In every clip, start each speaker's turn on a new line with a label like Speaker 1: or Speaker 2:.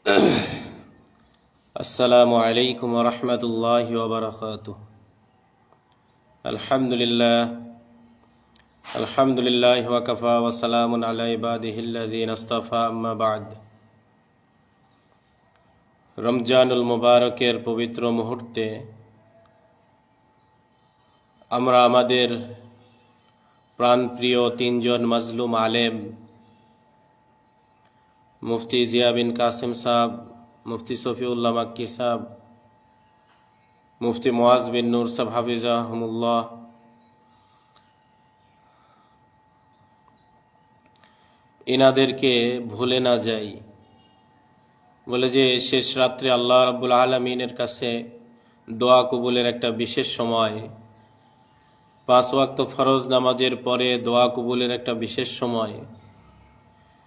Speaker 1: السلام عليكم ورحمة الله وبركاته الحمد لله الحمد لله وكفى وسلام على عباده الذين اصطفى أما بعد রমজানুল মুবারকের পবিত্র মুহূর্তে আমরা আমাদের প্রাণপ্রিয় তিনজন মাজলুম আলেম মুফতি জিয়া বিন কাসিম সাহেব, মুফতি সফিউল্লাহ মাক্কি সাহেব, মুফতি মোয়াজ বিন নূর সাহেব, হাফিজাহমুল্লাহ। ইনাদেরকে ভুলে না যাই। বলে যে, শেষ রাত্রে আল্লাহ রাব্বুল আলমিনের কাছে দোয়া কবুলের একটা বিশেষ সময়। পাঁচ ওয়াক্ত ফরজ নামাজের পরে দোয়া কবুলের একটা বিশেষ সময়।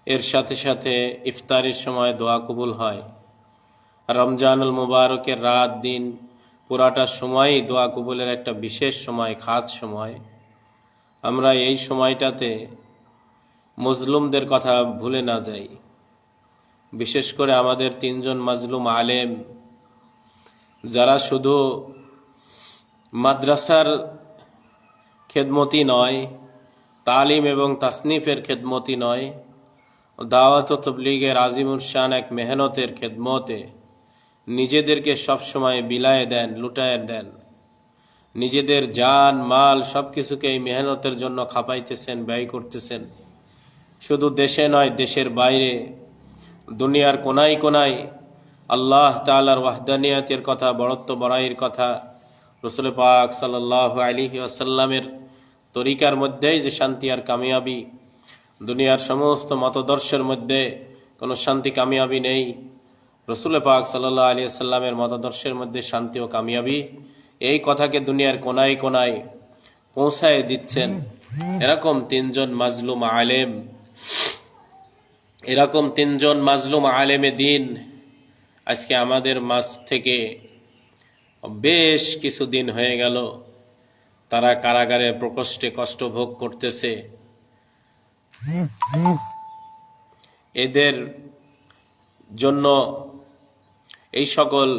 Speaker 1: এর সাথে সাথে ইফতারের সময় দোয়া কবুল হয়। রমজানুল মুবারকের রাত দিন পুরাটা সময়ই দোয়া কবুলের একটা বিশেষ সময়, খাস সময়। আমরা এই সময়টাতে মজলুমদের কথা ভুলে না যাই। বিশেষ করে আমাদের তিনজন মাজলুম আলেম, যারা শুধু মাদ্রাসার খেদমতি নয়, তালিম এবং তাসনিফের খেদমতি নয় দাওয়াত ও তবলিগের আজিমুর শান এক মেহনতের খেদমতে নিজেদেরকে সবসময় বিলায় দেন, লুটায় দেন। নিজেদের জান, মাল সব কিছুকে এই মেহনতের জন্য খাপাইতেছেন, ব্যয় করতেছেন। শুধু দেশে নয়, দেশের বাইরে, দুনিয়ার কোনায় কোনায় আল্লাহ তালার ওয়াহদানিয়াতের কথা, বড়ত্ব বড়াইয়ের কথা রসুল পাক সাল্লাহ আলী আসাল্লামের তরিকার মধ্যেই যে শান্তি আর কামিয়াবি দুনিয়ার সমস্ত মতদর্শের মধ্যে কোনো শান্তি, কামিয়াবি নেই। রসুল পাক সাল্লাহ আলী আসাল্লামের মতদর্শের মধ্যে শান্তি ও কামিয়াবি। এই কথাকে দুনিয়ার কোনায় কোনায় পৌঁছায় দিচ্ছেন এরকম তিনজন মাজলুম আলেম। এরকম তিনজন মাজলুম আলেমে দিন আজকে আমাদের মাঝ থেকে বেশ কিছুদিন হয়ে গেল। তারা কারাগারে প্রকোষ্ঠে কষ্ট ভোগ করতেছে। এদের জন্য এই সকল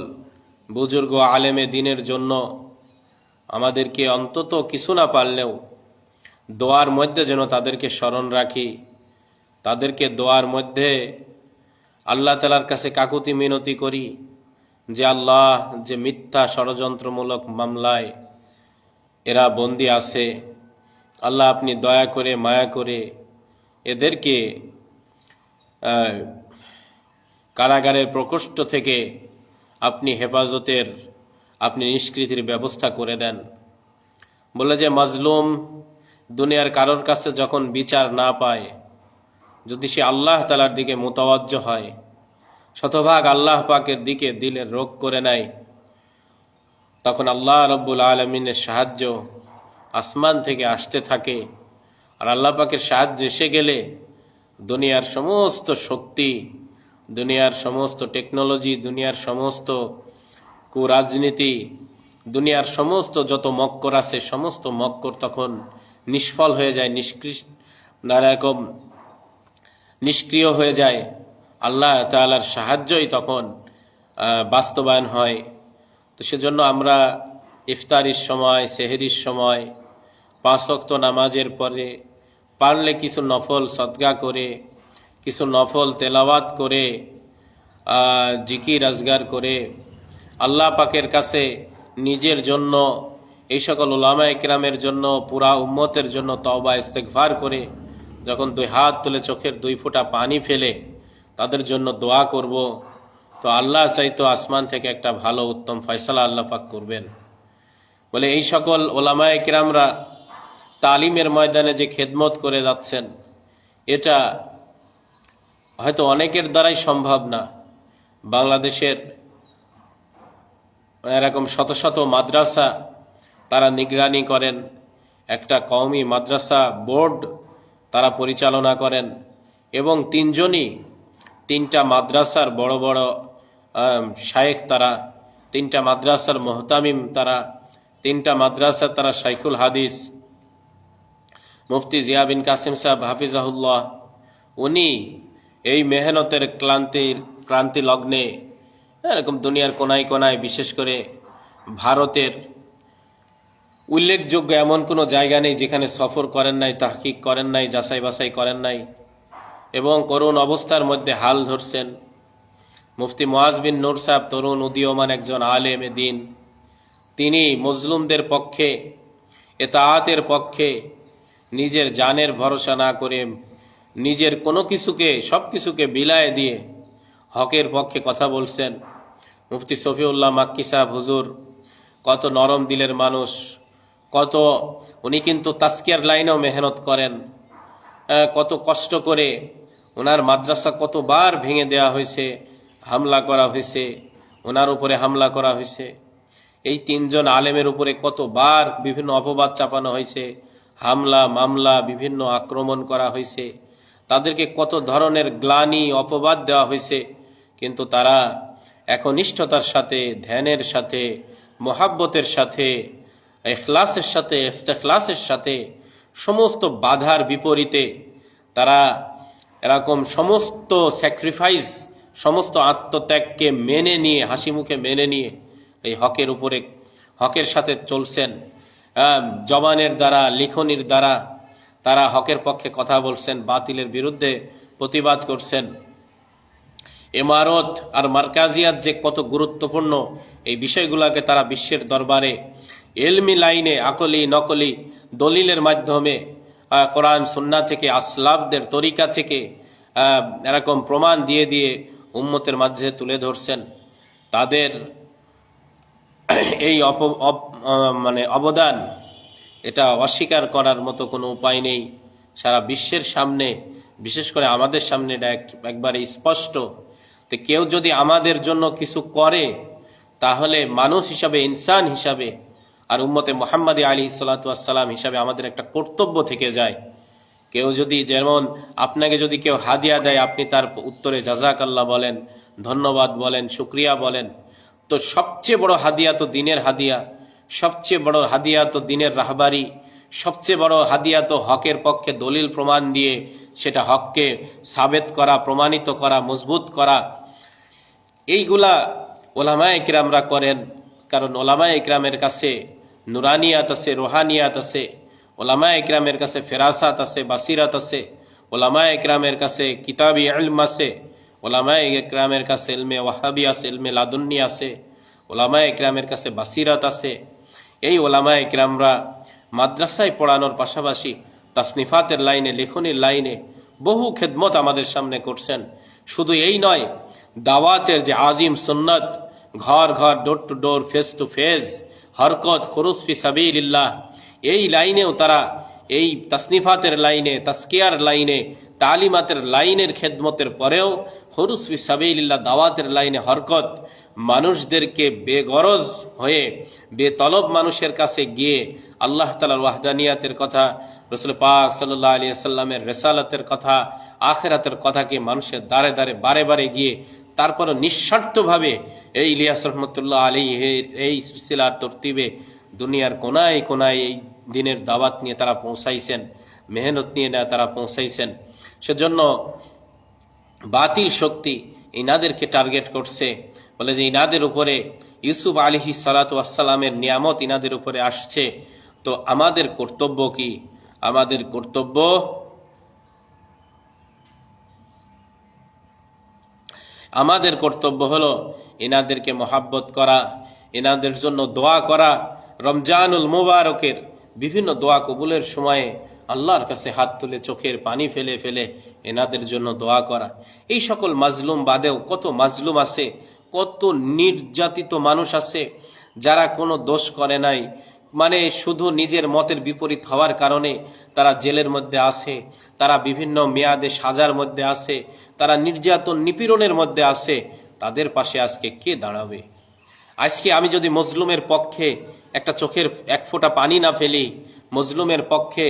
Speaker 1: বুজুর্গ আলেমে দিনের জন্য আমাদেরকে অন্তত কিছু না পারলেও দোয়ার মধ্যে যেন তাদেরকে স্মরণ রাখি, তাদেরকে দোয়ার মধ্যে আল্লাহ তালার কাছে কাকুতি মিনতি করি যে আল্লাহ যে মিথ্যা ষড়যন্ত্রমূলক মামলায় এরা বন্দি আছে। আল্লাহ আপনি দয়া করে, মায়া করে এদেরকে কারাগারের প্রকোষ্ঠ থেকে আপনি হেফাজতের, আপনি নিষ্কৃতির ব্যবস্থা করে দেন। বলে যে, মাজলুম দুনিয়ার কারোর কাছে যখন বিচার না পায়, যদি সে আল্লাহ তালার দিকে মোতাবজ্জ হয়, শতভাগ আল্লাহ পাকের দিকে দিলের রোগ করে নেয়, তখন আল্লাহ রব্বুল আলমিনের সাহায্য আসমান থেকে আসতে থাকে। আর আল্লাহ পাকের সাহায্য এসে গেলে দুনিয়ার সমস্ত শক্তি, দুনিয়ার সমস্ত টেকনোলজি, দুনিয়ার সমস্ত কুরাজনীতি, দুনিয়ার সমস্ত যত মক্কর আছে, সমস্ত মক্কর তখন নিষ্ফল হয়ে যায় নিষ্কৃষ্ট এরকম নিষ্ক্রিয় হয়ে যায়। আল্লাহ তালার সাহায্যই তখন বাস্তবায়ন হয়। তো সেজন্য আমরা ইফতারির সময়, সেহেরির সময়, পাঁচ নামাজের পরে পারলে কিছু নফল সদগা করে, কিছু নফল তেলাওয়াত করে জিকির আজগার করে, আল্লাহ পাকের কাছে নিজের জন্য, এই সকল ওলামা একরামের জন্য, পুরা উম্মতের জন্য তওবা ইস্তেকভার করে, যখন দুই হাত তুলে চোখের দুই ফোঁটা পানি ফেলে, তাদের জন্য দোয়া করব। তো আল্লাহ চাইতো আসমান থেকে একটা ভালো, উত্তম ফয়সালা আল্লাহ পাক করবেন। বলে এই সকল ওলামায় কিরামরা তালিমের ময়দানে যে খেদমত করে যাচ্ছেন, এটা হয়তো অনেকের দ্বারাই সম্ভব না। বাংলাদেশের এরকম শত শত মাদ্রাসা তারা নিগরানি করেন, একটা কওমি মাদ্রাসা বোর্ড তারা পরিচালনা করেন, এবং তিনজনই তিনটা মাদ্রাসার বড় বড় শায়েখ তারা, তিনটা মাদ্রাসার মোহতামিম তারা, তিনটা মাদ্রাসার তারা শাইখুল হাদিস মুফতি জিয়া বিন কাসিম সাহেব, হাফিজাহুল্লাহ, উনি এই মেহনতের ক্লান্তির, ক্রান্তি লগ্নে, এরকম দুনিয়ার কোনায় কোনায় বিশেষ করে ভারতের উল্লেখযোগ্য এমন কোনো জায়গা নেই যেখানে সফর করেন নাই, তাহকিক করেন নাই, যাচাই বাছাই করেন নাই এবং করুণ অবস্থার মধ্যে হাল ধরছেন। মুফতি মোয়াজ বিন নূর সাহেব তরুণ উদীয়মান একজন আলেম দিন। তিনি মজলুমদের পক্ষে এতায়াতের পক্ষে নিজের জানের ভরসা না করে নিজের কোনো কিছুকে, সব কিছুকে বিলায় দিয়ে হকের পক্ষে কথা বলছেন। মুফতি সফিউল্লাহ মাক্কি সাহেব, হুজুর, কত নরম দিলের মানুষ, কত, উনি কিন্তু তাস্কিয়ার লাইনেও মেহনত করেন কত কষ্ট করে ওনার মাদ্রাসা কতবার ভেঙে দেওয়া হয়েছে, হামলা করা হয়েছে ওনার উপরে হামলা করা হয়েছে। এই তিনজন আলেমের উপরে কতবার বিভিন্ন অপবাদ চাপানো হয়েছে হামলা, মামলা, বিভিন্ন আক্রমণ করা হয়েছে। তাদেরকে কত ধরনের গ্লানি, অপবাদ দেওয়া হয়েছে, কিন্তু তারা একনিষ্ঠতার সাথে, ধ্যানের সাথে, মোহাব্বতের সাথে, এখলাসের সাথে, ইস্তেখলাসের সাথে, সমস্ত বাধার বিপরীতে তারা এরকম সমস্ত স্যাক্রিফাইস সমস্ত আত্মত্যাগকে মেনে নিয়ে হাসি মুখে মেনে নিয়ে এই হকের উপরে, হকের সাথে চলছেন। জবানের দ্বারা, লিখনির দ্বারা তারা হকের পক্ষে কথা বলছেন, বাতিলের বিরুদ্ধে প্রতিবাদ করছেন। এমারত আর মার্কাজিয়াত যে কত গুরুত্বপূর্ণ, এই বিষয়গুলোকে তারা বিশ্বের দরবারে এলমি লাইনে আকলি নকলি দলিলের মাধ্যমে কোরআন সুন্না থেকে আসলাবদের তরিকা থেকে এরকম প্রমাণ দিয়ে দিয়ে উম্মতের মাঝে তুলে ধরছেন। তাদের এই অপ মানে অবদান, এটা অস্বীকার করার মতো কোনো উপায় নেই। সারা বিশ্বের সামনে, বিশেষ করে আমাদের সামনে এটা এক- একবারে স্পষ্ট তো কেউ যদি আমাদের জন্য কিছু করে, তাহলে মানুষ হিসাবে, ইনসান হিসাবে আর উম্মতে মোহাম্মদ আলী সাল্লাতাম হিসাবে আমাদের একটা কর্তব্য থেকে যায়। কেউ যদি যেমন আপনাকে যদি কেউ হাদিয়া দেয়, আপনি তার উত্তরে জাজাক আল্লাহ বলেন, ধন্যবাদ বলেন, শুক্রিয়া বলেন তো সবচেয়ে বড় হাদিয়া তো দিনের হাদিয়া, সবচেয়ে বড় হাদিয়া তো দিনের রাহবারি, সবচেয়ে বড় হাদিয়া তো হকের পক্ষে দলিল প্রমাণ দিয়ে সেটা হককে সাবেত করা, প্রমাণিত করা, মজবুত করা। এইগুলা ওলামা একরামরা করেন, কারণ ওলামা একরামের কাছে নুরানিয়াত আছে, রোহানিয়াত আছে ওলামা একরামের কাছে ফেরাসাত আছে, বাসিরাত আছে ওলামা একরামের কাছে কিতাবি আলম আছে ওলামা একরামের কাছে এলমে ওয়াহাবি আছে এলমে লাদুন্নি আছে ওলামা একরামের কাছে বাসিরাত আছে। এই ওলামা একরামরা মাদ্রাসায় পড়ানোর পাশাপাশি তাসনিফাতের লাইনে, লেখনের লাইনে বহু খেদমত আমাদের সামনে করছেন। শুধু এই নয়, দাওয়াতের যে আজিম সুন্নত, ঘর ঘর, door to door, face to face, হরকত খরুস ফি সাবিল্লাহ এই লাইনেও তারা এই তাসনিফাতের লাইনে তাস্কিয়ার লাইনে, তালিমাতের লাইনের খেদমতের পরেও হরুস ফি সাবিল্লাহ দাওয়াতের লাইনে হরকত, মানুষদেরকে বেগরজ হয়ে, বেতলব মানুষের কাছে গিয়ে আল্লাহ তালার ওয়াহদানিয়াতের কথা, রসুল পাক সাল্লাহ আলী সাল্লামের রেসালাতের কথা, আখেরাতের কথাকে মানুষের দ্বারে দ্বারে, বারে বারে গিয়ে তারপরও নিঃস্বার্থভাবে এই ইলিয়াস রহমতুল্লাহ আলী এই সিলসিলার তরতিবে দুনিয়ার কোনায় কোনায় এই দিনের দাওয়াত নিয়ে তারা পৌঁছাইছেন, মেহনত নিয়ে না তারা পৌঁছাইছেন। সেজন্য বাতিল শক্তি ইনাদেরকে টার্গেট করছে, বলে যে ইনাদের উপরে, ইউসুফ আলিহি সালাতামের নিয়ামত ইনাদের উপরে আসছে। তো আমাদের কর্তব্য কি? আমাদের কর্তব্য আমাদের কর্তব্য হলো এনাদেরকে মহাব্বত করা এনাদের জন্য দোয়া করা, রমজানুল মুবারকের বিভিন্ন দোয়া কবুলের সময়ে আল্লাহর কাছে হাত তুলে চোখের পানি ফেলে ফেলে এনাদের জন্য দোয়া করা। এই সকল মাজলুম বাদেও কত মাজলুম আছে, কত নির্যাতিত মানুষ আছে যারা কোনো দোষ করে নাই। মানে শুধু নিজের মতের বিপরীত হওয়ার কারণে তারা জেলের মধ্যে আসে তারা বিভিন্ন মেয়াদে সাজার মধ্যে আসে তারা নির্যাতন নিপীড়নের মধ্যে আসে তাদের পাশে আজকে কে দাঁড়াবে? আজকে আমি যদি মজলুমের পক্ষে একটা চোখের এক ফোঁটা পানি না ফেলি, মজলুমের পক্ষে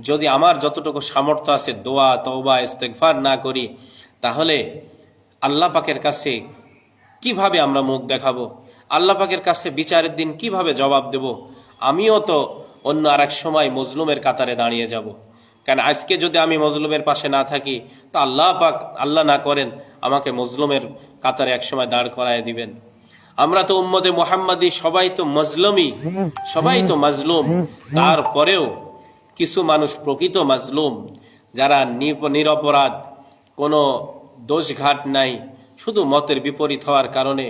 Speaker 1: যদি আমার যতটুকু সামর্থ্য আছে দোয়া, তওবা, ইস্তেগফার না করি, তাহলে আল্লাহ পাকের কাছে কীভাবে আমরা মুখ দেখাবো? আল্লাহ পাকের কাছে বিচারের দিন কীভাবে জবাব দেব? আমিও তো অন্য আর এক সময় মজলুমের কাতারে দাঁড়িয়ে যাব। কারণ আজকে যদি আমি মজলুমের পাশে না থাকি, তা আল্লাহ পাক, আল্লাহ না করেন, আমাকে মজলুমের কাতারে একসময় দাঁড় করায় দিবেন। আমরা তো উম্মদে মোহাম্মদী, সবাই তো মজলুমই, সবাই তো মাজলুম। তারপরেও কিছু মানুষ প্রকৃত মাজলুম, যারা নিরপরাধ, কোনো দোষঘাট নাই, শুধু মতের বিপরীত হওয়ার কারণে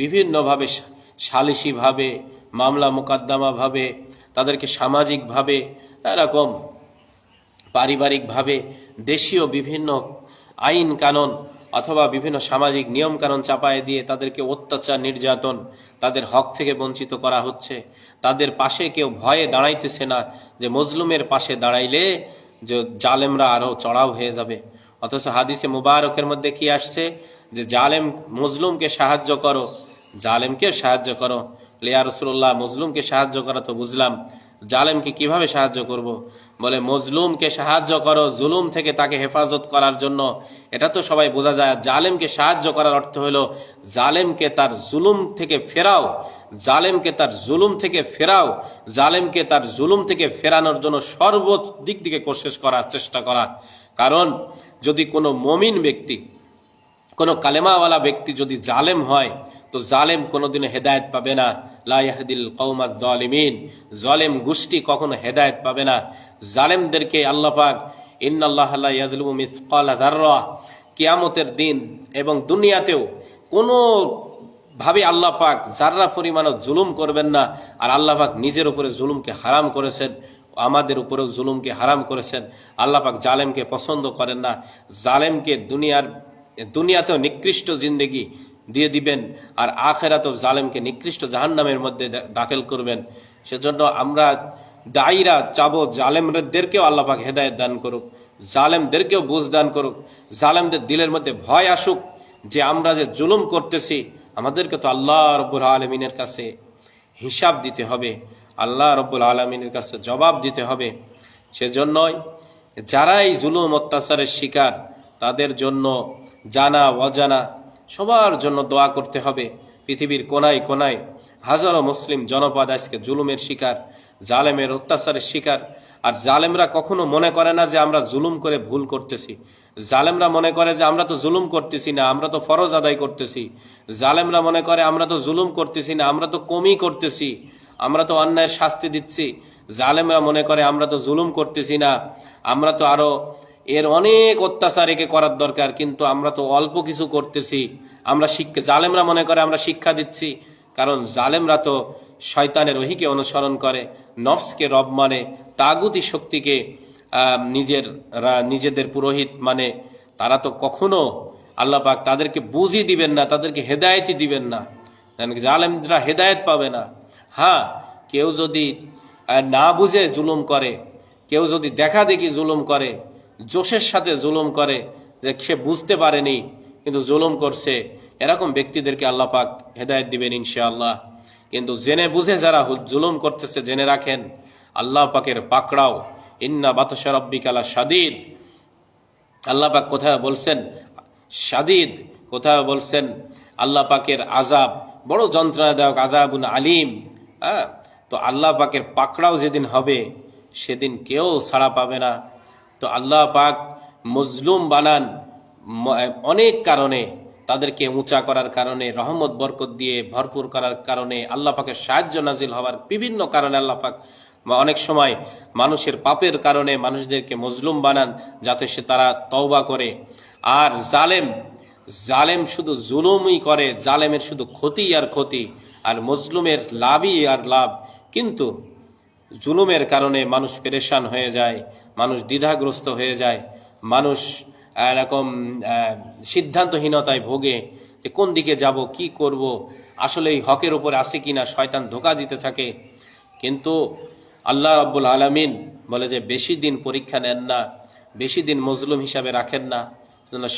Speaker 1: বিভিন্নভাবে সালিসিভাবে মামলা মোকদ্দমাভাবে, তাদেরকে সামাজিকভাবে, এরকম পারিবারিকভাবে, দেশীয় বিভিন্ন আইন কানুন অথবা বিভিন্ন সামাজিক নিয়ম কানুন চাপায় দিয়ে তাদেরকে অত্যাচার, নির্যাতন তাদের হক থেকে বঞ্চিত করা হচ্ছে। তাদের পাশে কেউ ভয়ে দাঁড়াইতেছে না যে মজলুমের পাশে দাঁড়াইলে যে জালেমরা আরও চড়াও হয়ে যাবে। অথচ হাদিসে মুবারকের মধ্যে কি আসছে? যে জালেম মজলুমকে সাহায্য করো জালেমকে সাহায্য করো। লিয়া রসুল্লাহ মজলুমকে সাহায্য করা তো বুঝলাম। জালেমকে কীভাবে সাহায্য করব। বলে, মজলুমকে সাহায্য করো, জুলুম থেকে তাকে হেফাজত করার জন্য এটা তো সবাই বোঝা যায়, জালেমকে সাহায্য করার অর্থ হলো, জালেমকে তার জুলুম থেকে ফেরাও, জালেমকে তার জুলুম থেকে ফেরাও, জালেমকে তার জুলুম থেকে ফেরানোর জন্য সর্বদিক দিকে কোশেষ করার চেষ্টা করা কারণ, যদি কোনো মমিন ব্যক্তি, কোনো কালেমাওয়ালা ব্যক্তি যদি জালেম হয় তো জালেম কোনোদিনও হেদায়েত পাবে না। লাইহাদিল কৌমাদ জালিমিন জালেম গোষ্ঠী কখনো হেদায়েত পাবে না। জালেমদেরকে আল্লাপাক যাররা। কিয়ামতের দিন এবং দুনিয়াতেও কোনো ভাবে আল্লাহ পাক পরিমাণও জুলুম করবেন না, আর আল্লাহ পাক নিজের উপরে জুলুমকে হারাম করেছেন, আমাদের উপরেও জুলুমকে হারাম করেছেন, আল্লাহ পাক জালেমকে পছন্দ করেন না। জালেমকে দুনিয়ার, দুনিয়াতেও নিকৃষ্ট জিন্দেগি দিয়ে দিবেন আর আখেরাতেও জালেমকে নিকৃষ্ট জাহান্নামের মধ্যে দাখিল করবেন। সেজন্য আমরা দায়ীরা চাবো জালেমদেরকেও আল্লাহ পাক হেদায়ত দান করুক, জালেমদেরকেও বুঝ দান করুক, জালেমদের দিলের মধ্যে ভয় আসুক যে আমরা যে জুলুম করতেছি, আমাদেরকে তো আল্লাহ রব্বুল আলমিনের কাছে হিসাব দিতে হবে, আল্লাহ রব্বুল আলমিনের কাছে জবাব দিতে হবে। সেজন্যই যারাই জুলুম অত্যাচারের শিকার, তাদের জন্য জানা অজানা সবার জন্য দোয়া করতে হবে। পৃথিবীর কোনায় কোনায় হাজারো মুসলিম জনপদ আজকে জুলুমের শিকার, জালেমের অত্যাচারের শিকার। আর জালেমরা কখনো মনে করে না যে আমরা জুলুম করে ভুল করতেছি। জালেমরা মনে করে যে আমরা তো জুলুম করতেছি না, আমরা তো ফরজ আদায় করতেছি। জালেমরা মনে করে আমরা তো জুলুম করতেছি না, আমরা তো কমই করতেছি। আমরা তো অন্যায়ের শাস্তি দিচ্ছি। জালেমরা মনে করে আমরা তো জুলুম করতেছি না, আমরা তো আরও এর অনেক অত্যাচার একে করার দরকার, কিন্তু আমরা তো অল্প কিছু করতেছি। আমরা শিক্ষা, জালেমরা মনে করে আমরা শিক্ষা দিচ্ছি, কারণ জালেমরা তো শয়তানের ওহিকে অনুসরণ করে, নফসকে রব মানে তাগুতি শক্তিকে নিজের নিজেদের পুরোহিত মানে তারা তো কখনো আল্লাহ পাক তাদেরকে বুঝি দিবেন না, তাদেরকে হেদায়েতই দিবেন না। জালেমরা হেদায়েত পাবে না। হ্যাঁ কেউ যদি না বুঝে জুলুম করে, কেউ যদি দেখা দেখি জুলুম করে জোশের সাথে জুলুম করে যে সে বুঝতে পারেনি, কিন্তু জুলুম করছে, এরকম ব্যক্তিদেরকে আল্লাহ পাক হেদায়েত দিবেন ইনশাআল্লাহ। কিন্তু জেনে বুঝে যারা জুলুম করতেছে, জেনে রাখেন, আল্লাহ পাকের পাকড়াও, ইন্না বাতসা রব্বিকালা সাদিদ আল্লাহ পাক কোথায় বলছেন? সাদিদ কোথায় বলছেন? আল্লাহ পাকের আজাব বড় যন্ত্রণাদায়ক আজাবুন আলিম। হ্যাঁ? তো আল্লাহ পাকের পাকড়াও যেদিন হবে, সেদিন কেউ ছাড়া পাবে না। তো আল্লাহ পাক মজলুম বানান অনেক কারণে তাদেরকে উঁচা করার কারণে, রহমত, বরকত দিয়ে ভরপুর করার কারণে আল্লাহ পাকের সাহায্য নাজিল হওয়ার বিভিন্ন কারণে আল্লাহ পাক অনেক সময় মানুষের পাপের কারণে মানুষদেরকে মজলুম বানান যাতে সে তারা তওবা করে। আর জালেম জালেম শুধু জুলুমই করে, জালেমের শুধু ক্ষতি আর ক্ষতি, আর মজলুমের লাভই আর লাভ। কিন্তু জুলুমের কারণে মানুষ পেরেশান হয়ে যায়, মানুষ দ্বিধাগ্রস্ত হয়ে যায়, মানুষ এরকম সিদ্ধান্তহীনতায় ভোগে যে কোন দিকে যাব, কি করব আসলে এই হকের উপর আছে কিনা, শয়তান ধোকা দিতে থাকে। কিন্তু আল্লাহ রাব্বুল আলামিন বলে যে, বেশি দিন পরীক্ষা নেন না, বেশি দিন মজলুম হিসাবে রাখেন না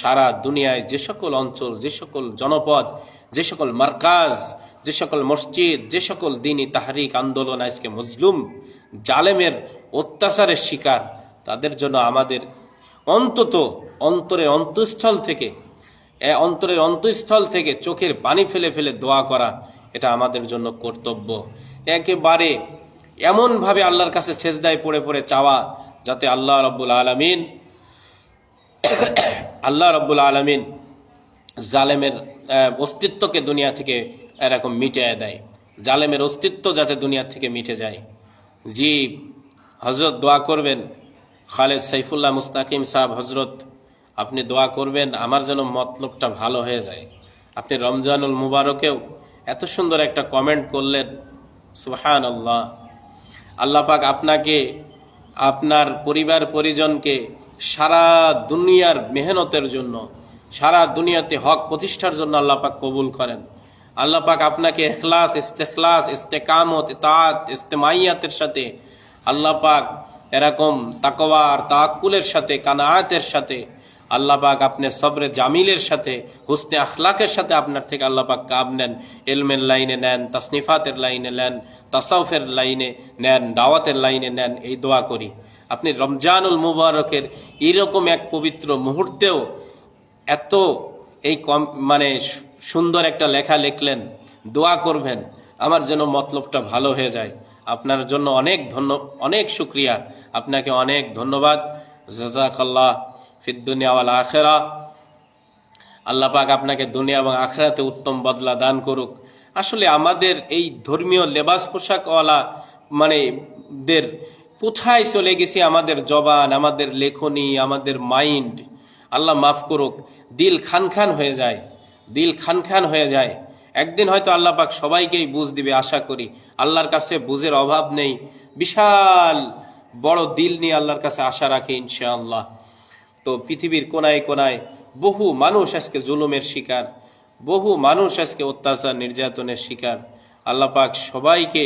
Speaker 1: সারা দুনিয়ায় যে সকল অঞ্চল, যে সকল জনপদ, যে সকল মার্কাজ যে সকল মসজিদ, যে সকল দিনই তাহারিক আন্দোলন আজকে মজলুম জালেমের অত্যাচারের শিকার, তাদের জন্য আমাদের অন্তত অন্তরের অন্তঃস্থল থেকে, এ অন্তরের অন্তঃস্থল থেকে চোখের পানি ফেলে ফেলে দোয়া করা, এটা আমাদের জন্য কর্তব্য। একেবারে এমনভাবে আল্লাহর কাছে ছেজদায় পড়ে পড়ে চাওয়া, যাতে আল্লাহ রব্বুল আলমিন, আল্লাহ রব্বুল আলমিন জালেমের অস্তিত্বকে দুনিয়া থেকে এরকম মিটিয়ে দেয়। জালেমের অস্তিত্ব যাতে দুনিয়া থেকে মিটে যায়। জি হজরত দোয়া করবেন। খালেদ সাইফুল্লাহ মুস্তাকিম সাহেব হজরত আপনি দোয়া করবেন, আমার যেন মতলবটা ভালো হয়ে যায়। আপনি রমজানুল মুবারকেও এত সুন্দর একটা কমেন্ট করলেন। সুহান আল্লাহ আল্লাহ পাক আপনাকে, আপনার পরিবার পরিজনকে সারা দুনিয়ার মেহনতের জন্য, সারা দুনিয়াতে হক প্রতিষ্ঠার জন্য আল্লাহ পাক কবুল করেন। আল্লাহ পাক আপনাকে এখলাস, ইস্তেখলাস, ইস্তেকামত ইতাত ইস্তেমাইয়াতের সাথে আল্লাহ পাক এরকম তাকওয়ার তাকুলের সাথে, কানায়াতের সাথে আল্লাহ পাক আপনি সবরে জামিলের সাথে, হুসনে আখলাকের সাথে আপনার থেকে আল্লাহ পাক কাব নেন এলমের লাইনে নেন, তাসনিফাতের লাইনে নেন, তাসাউফের লাইনে নেন, দাওয়াতের লাইনে নেন, এই দোয়া করি। আপনি রমজানুল মুবারকের এরকম এক পবিত্র মুহূর্তেও এত এই কম মানে সুন্দর একটা লেখা লিখলেন, দোয়া করবেন, আমার জন্য মতলবটা ভালো হয়ে যায়। আপনার জন্য অনেক ধন্য, অনেক শুক্রিয়া। আপনাকে অনেক ধন্যবাদ। জাজাকাল্লাহ ফিদ্দুনিয়া ওয়াল আখেরা। আল্লাহ পাক আপনাকে দুনিয়া এবং আখেরাতে উত্তম বদলা দান করুক। আসলে আমাদের এই ধর্মীয় লেবাস পোশাকওয়ালা মানে দের কোথায় চলে গেছে আমাদের জবান, আমাদের লেখনী, আমাদের মাইন্ড? আল্লাহ মাফ করুক, দিল খান খান হয়ে যায়। দিল খান খান হয়ে যায়। একদিন হয়তো আল্লাহ পাক সবাইকেই বুঝ দিবে, আশা করি। আল্লাহর কাছে বুঝের অভাব নেই। বিশাল বড় দিল নিয়ে আল্লাহর কাছে আশা রাখে ইনশাআল্লাহ। তো পৃথিবীর কোনায় কোনায় বহু মানুষ আজকে জুলুমের শিকার, বহু মানুষ আজকে অত্যাচার নির্যাতনের শিকার। আল্লাহ পাক সবাইকে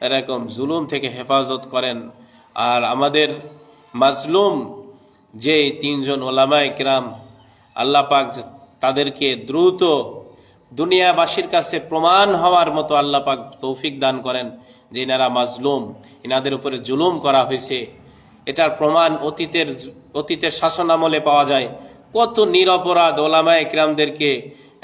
Speaker 1: এরকম জুলুম থেকে হেফাজত করেন। আর আমাদের মাজলুম যে তিনজন ওলামায় কিরাম, আল্লাহ পাক তাদেরকে দ্রুত দুনিয়াবাসীর কাছে প্রমাণ হওয়ার মতো আল্লাহ পাক তৌফিক দান করেন যে এনারা মাজলুম, এনাদের উপরে জুলুম করা হয়েছে। এটার প্রমাণ অতীতের অতীতের শাসন আমলে পাওয়া যায়। কত নিরপরাধ ওলামা একরামদেরকে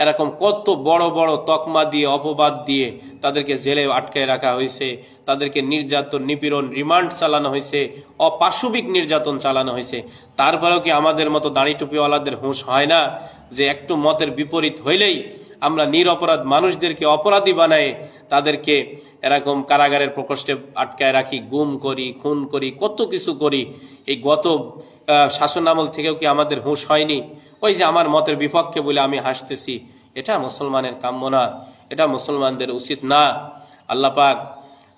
Speaker 1: এরকম কত বড় বড় তকমা দিয়ে, অপবাদ দিয়ে তাদেরকে জেলে আটকায় রাখা হয়েছে, তাদেরকে নির্যাতন, নিপীড়ন রিমান্ড চালানো হয়েছে, অপাশবিক নির্যাতন চালানো হয়েছে। তারপরেও কি আমাদের মতো দাঁড়িটুপিওয়ালাদের হুঁশ হয় না যে একটু মতের বিপরীত হইলেই আমরা নিরপরাধ মানুষদেরকে অপরাধী বানায় তাদেরকে এরকম কারাগারের প্রকোষ্ঠে আটকায় রাখি, গুম করি, খুন করি, কত কিছু করি। এই গত শাসন আমল থেকেও কি আমাদের হুঁশ হয়নি? ওই যে আমার মতের বিপক্ষে বলে আমি হাসতেছি, এটা মুসলমানের কাম্য না, এটা মুসলমানদের উচিত না। আল্লাহ পাক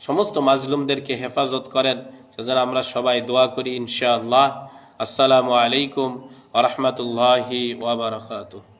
Speaker 1: সমস্ত মাজলুমদেরকে হেফাজত করেন। সেজন্য আমরা সবাই দোয়া করি ইনশাআল্লাহ। আসসালামু আলাইকুম ওরহমতুল্লাহি ওবরাকাতুহ